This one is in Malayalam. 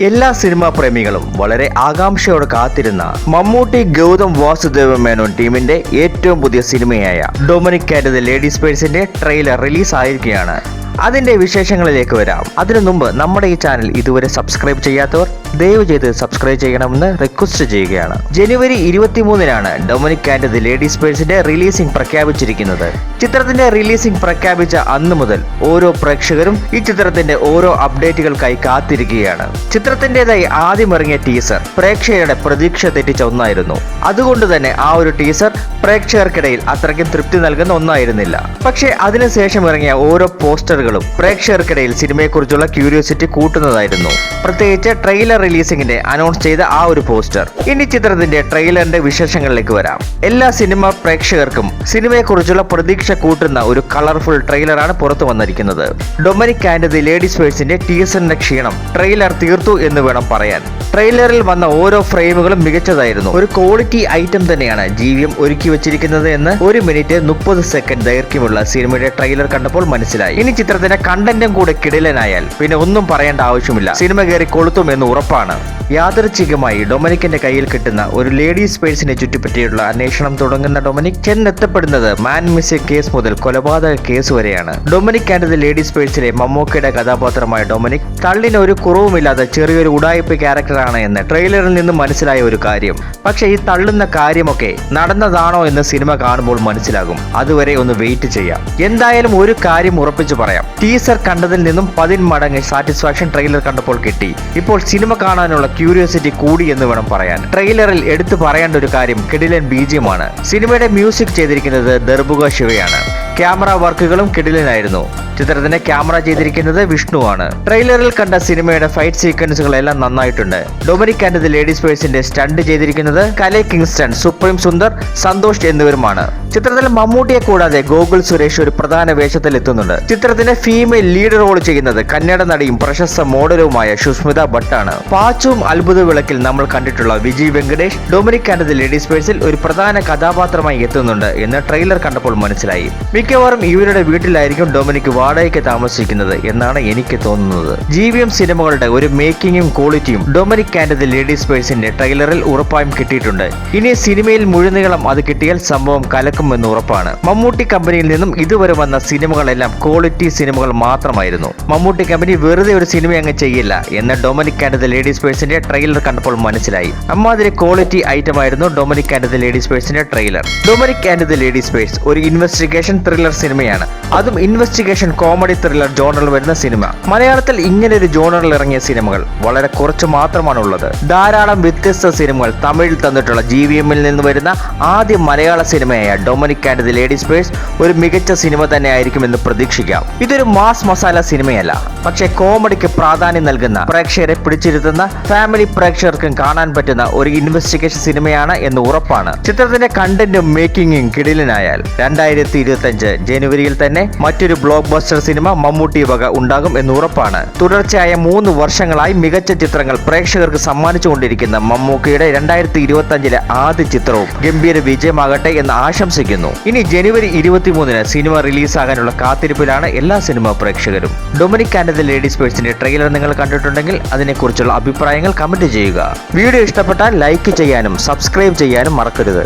എല്ലാ സിനിമാ പ്രേമികളും വളരെ ആകാംക്ഷയോടെ കാത്തിരുന്ന മമ്മൂട്ടി ഗൗതം വാസുദേവ മേനോൻ ടീമിന്റെ ഏറ്റവും പുതിയ സിനിമയായ ഡൊമിനിക് ആൻഡ് ദ ലേഡീസ് പേഴ്സിന്റെ ട്രെയിലർ റിലീസ് ആയിരിക്കുകയാണ് അതിന്റെ വിശേഷങ്ങളിലേക്ക് വരാം. അതിനു മുമ്പ് നമ്മുടെ ഈ ചാനൽ ഇതുവരെ സബ്സ്ക്രൈബ് ചെയ്യാത്തവർ ദയവ് ചെയ്ത് സബ്സ്ക്രൈബ് ചെയ്യണമെന്ന് റിക്വസ്റ്റ് ചെയ്യുകയാണ്. ജനുവരി ഇരുപത്തിമൂന്നിനാണ് ഡൊമിനിക് ആൻഡ് ദി ലേഡീസ് പേഴ്സിന്റെ റിലീസിംഗ് പ്രഖ്യാപിച്ചിരിക്കുന്നത്. ചിത്രത്തിന്റെ റിലീസിംഗ് പ്രഖ്യാപിച്ച അന്ന് മുതൽ ഓരോ പ്രേക്ഷകരും ഈ ചിത്രത്തിന്റെ ഓരോ അപ്ഡേറ്റുകൾക്കായി കാത്തിരിക്കുകയാണ്. ചിത്രത്തിന്റേതായി ആദ്യം ഇറങ്ങിയ ടീസർ പ്രേക്ഷകരുടെ പ്രതീക്ഷ തെറ്റിച്ച ഒന്നായിരുന്നു. അതുകൊണ്ട് തന്നെ ആ ഒരു ടീസർ പ്രേക്ഷകർക്കിടയിൽ അത്രയ്ക്കും തൃപ്തി നൽകുന്ന ഒന്നായിരുന്നില്ല. പക്ഷേ അതിനുശേഷം ഇറങ്ങിയ ഓരോ പോസ്റ്ററുകളും പ്രേക്ഷകർക്കിടയിൽ സിനിമയെക്കുറിച്ചുള്ള ക്യൂരിയോസിറ്റി കൂട്ടുന്നതായിരുന്നു. പ്രത്യേകിച്ച് ട്രെയിലർ റിലീസിംഗിന്റെ അനൗൺസ് ചെയ്ത ആ ഒരു പോസ്റ്റർ ഇനി ചിത്രത്തിന്റെ ട്രെയിലറിന്റെ വിശേഷങ്ങളിലേക്ക് വരാം. എല്ലാ സിനിമ പ്രേക്ഷകർക്കും സിനിമയെക്കുറിച്ചുള്ള പ്രതീക്ഷ കൂട്ടുന്ന ഒരു കളർഫുൾ ട്രെയിലറാണ് പുറത്തു വന്നിരിക്കുന്നത്. ഡൊമിനിക് ആൻഡ് ദി ലേഡീസ് ഫേഴ്സിന്റെ ടീസറിന്റെ ക്ഷീണം ട്രെയിലർ തീർത്തു എന്ന് വേണം പറയാൻ. ട്രെയിലറിൽ വന്ന ഓരോ ഫ്രെയിമുകളും മികച്ചതായിരുന്നു. ഒരു ക്വാളിറ്റി ഐറ്റം തന്നെയാണ് ജീവിയം ഒരുക്കി വെച്ചിരിക്കുന്നത് എന്ന് ഒരു മിനിറ്റ് മുപ്പത് സെക്കൻഡ് ദൈർഘ്യമുള്ള സിനിമയുടെ ട്രെയിലർ കണ്ടപ്പോൾ മനസ്സിലായി. ഇനി ചിത്രത്തിന്റെ കണ്ടന്റും കൂടെ കിടിലനായാൽ പിന്നെ ഒന്നും പറയേണ്ട ആവശ്യമില്ല. സിനിമ കയറി കൊളുത്തും എന്ന് ഉറപ്പാണ്. യാദൃച്ഛികമായി ഡൊമിനിക്കിന്റെ കയ്യിൽ കിട്ടുന്ന ഒരു ലേഡീസ് പേഴ്സിനെ ചുറ്റിപ്പറ്റിയുള്ള അന്വേഷണം തുടങ്ങുന്ന ഡൊമിനിക് ചെന്നെത്തപ്പെടുന്നത് മാൻ മിസ് കേസ് മുതൽ കൊലപാതക കേസ് വരെയാണ്. ഡൊമിനിക് ആൻഡ് ദി ലേഡീസ് പേഴ്സിലെ മമ്മൂക്കയുടെ കഥാപാത്രമായ ഡൊമിനിക് തള്ളിന് ഒരു കുറവുമില്ലാതെ ചെറിയൊരു ഉടായ്പ ക്യാരക്ടറാണ് എന്ന് ട്രെയിലറിൽ നിന്ന് മനസ്സിലായ ഒരു കാര്യം. പക്ഷേ ഈ തള്ളുന്ന കാര്യമൊക്കെ നടന്നതാണോ എന്ന് സിനിമ കാണുമ്പോൾ മനസ്സിലാകും. അതുവരെ ഒന്ന് വെയിറ്റ് ചെയ്യാം. എന്തായാലും ഒരു കാര്യം ഉറപ്പിച്ചു പറയാം. ടീസർ കണ്ടതിൽ നിന്നും പതിന് മടങ്ങ് സാറ്റിസ്ഫാക്ഷൻ ട്രെയിലർ കണ്ടപ്പോൾ കിട്ടി. ഇപ്പോൾ സിനിമ കാണാനുള്ള ക്യൂരിയോസിറ്റി കൂടി എന്ന് വേണം പറയാൻ. ട്രെയിലറിൽ എടുത്തു പറയേണ്ട ഒരു കാര്യം കിടിലൻ ബീജിയമാണ് സിനിമയുടെ മ്യൂസിക് ചെയ്തിരിക്കുന്നത് ദർബുക ശിവയാണ്. ക്യാമറ വർക്കുകളും കിടിലനായിരുന്നു. ചിത്രത്തിന്റെ ക്യാമറ ചെയ്തിരിക്കുന്നത് വിഷ്ണുവാണ്. ട്രെയിലറിൽ കണ്ട സിനിമയുടെ ഫൈറ്റ് സീക്വൻസുകളെല്ലാം നന്നായിട്ടുണ്ട്. ഡൊമിനിക് ആൻഡ് ദി ലേഡീസ് പേഴ്സിന്റെ സ്റ്റണ്ട് ചെയ്തിരിക്കുന്നത് കലെ കിങ്സ്റ്റൺ സുപ്രീം സുന്ദർ സന്തോഷ് എന്നിവരുമാണ്. ചിത്രത്തിൽ മമ്മൂട്ടിയെ കൂടാതെ ഗോകുൽ സുരേഷ് ഒരു പ്രധാന വേഷത്തിൽ എത്തുന്നുണ്ട് ചിത്രത്തിന്റെ ഫീമെയിൽ ലീഡ് റോൾ ചെയ്യുന്നത് കന്നഡ നടിയും പ്രശസ്ത മോഡലുമായ സുസ്മിത ഭട്ടാണ് പാച്ചും അത്ഭുത വിളക്കിൽ നമ്മൾ കണ്ടിട്ടുള്ള Viji Venkatesh Dominic and the ladies പേഴ്സിൽ ഒരു പ്രധാന കഥാപാത്രമായി എത്തുന്നുണ്ട് എന്ന് ട്രെയിലർ കണ്ടപ്പോൾ മനസ്സിലായി. മിക്കവാറും ഇവരുടെ വീട്ടിലായിരിക്കും ഡൊമിനിക് വാടകയ്ക്ക് താമസിക്കുന്നത് എന്നാണ് എനിക്ക് തോന്നുന്നത്. ജി വി എം സിനിമകളുടെ ഒരു മേക്കിങ്ങും ക്വാളിറ്റിയും ഡൊമിനിക് ആൻഡ് ദി ലേഡീസ് പേഴ്സിന്റെ ട്രെയിലറിൽ ഉറപ്പായും കിട്ടിയിട്ടുണ്ട്. ഇനി സിനിമയിൽ മുഴുനീളം അത് കിട്ടിയാൽ സംഭവം കലക്കുമെന്ന് ഉറപ്പാണ്. മമ്മൂട്ടി കമ്പനിയിൽ നിന്നും ഇതുവരെ വന്ന സിനിമകളെല്ലാം ക്വാളിറ്റി സിനിമകൾ മാത്രമായിരുന്നു. മമ്മൂട്ടി കമ്പനി വെറുതെ ഒരു സിനിമ അങ്ങ് ചെയ്യില്ല എന്ന് ഡൊമിനിക് ആൻഡ് ദി ലേഡീസ് പേഴ്സിന്റെ ട്രെയിലർ കണ്ടപ്പോൾ മനസ്സിലായി. അമ്മാതിരി ക്വാളിറ്റി ഐറ്റം ആയിരുന്നു Dominic and the ladies പേഴ്സിന്റെ trailer. Dominic and the ladies purse ഒരു ഇൻവെസ്റ്റിഗേഷൻ ത്രില്ലർ സിനിമയാണ് അതും ഇൻവെസ്റ്റിഗേഷൻ കോമഡി ത്രില്ലർ ജോണറിൽ വരുന്ന സിനിമ മലയാളത്തിൽ ഇങ്ങനെ ഒരു ജോണറിൽ ഇറങ്ങിയ സിനിമകൾ വളരെ കുറച്ച് മാത്രമാണ് ഉള്ളത് ധാരാളം വ്യത്യസ്ത സിനിമകൾ തമിഴിൽ തന്നിട്ടുള്ള ജി വി എമ്മിൽ നിന്ന് വരുന്ന ആദ്യ മലയാള സിനിമയായ Dominic and the ladies purse ഒരു മികച്ച സിനിമ തന്നെ ആയിരിക്കുമെന്ന് പ്രതീക്ഷിക്കാം. ഇതൊരു മാസ് മസാല സിനിമയല്ല പക്ഷേ കോമഡിക്ക് പ്രാധാന്യം നൽകുന്ന പ്രേക്ഷകരെ പിടിച്ചിരുത്തുന്ന ഫാമിലി പ്രേക്ഷകർക്കും കാണാൻ പറ്റുന്ന ഒരു ഇൻവെസ്റ്റിഗേഷൻ സിനിമയാണ് എന്ന് ഉറപ്പാണ്. ചിത്രത്തിന്റെ കണ്ടന്റും മേക്കിങ്ങും കിടിലനായാൽ രണ്ടായിരത്തി ഇരുപത്തി അഞ്ച് ജനുവരിയിൽ തന്നെ മറ്റൊരു ബ്ലോക്ക് ബസ്റ്റർ സിനിമ മമ്മൂട്ടി വക ഉണ്ടാകും എന്ന് ഉറപ്പാണ്. തുടർച്ചയായ മൂന്ന് വർഷങ്ങളായി മികച്ച ചിത്രങ്ങൾ പ്രേക്ഷകർക്ക് സമ്മാനിച്ചുകൊണ്ടിരിക്കുന്ന മമ്മൂക്കയുടെ രണ്ടായിരത്തി ഇരുപത്തി അഞ്ചിലെ ആദ്യ ചിത്രവും ഗംഭീര വിജയമാകട്ടെ എന്ന് ആശംസിക്കുന്നു. ഇനി ജനുവരി ഇരുപത്തിമൂന്നിന് സിനിമ റിലീസാകാനുള്ള കാത്തിരിപ്പിലാണ് എല്ലാ സിനിമാ പ്രേക്ഷകരും. ഡൊമിനിക് ആൻഡ് ലേഡീസ് പേഴ്സിന്റെ ട്രെയിലർ നിങ്ങൾ കണ്ടിട്ടുണ്ടെങ്കിൽ അതിനെക്കുറിച്ചുള്ള അഭിപ്രായങ്ങൾ കമന്റ് ചെയ്യുക. വീഡിയോ ഇഷ്ടപ്പെട്ടാൽ ലൈക്ക് ചെയ്യാനും സബ്സ്ക്രൈബ് ചെയ്യാനും മറക്കരുത്.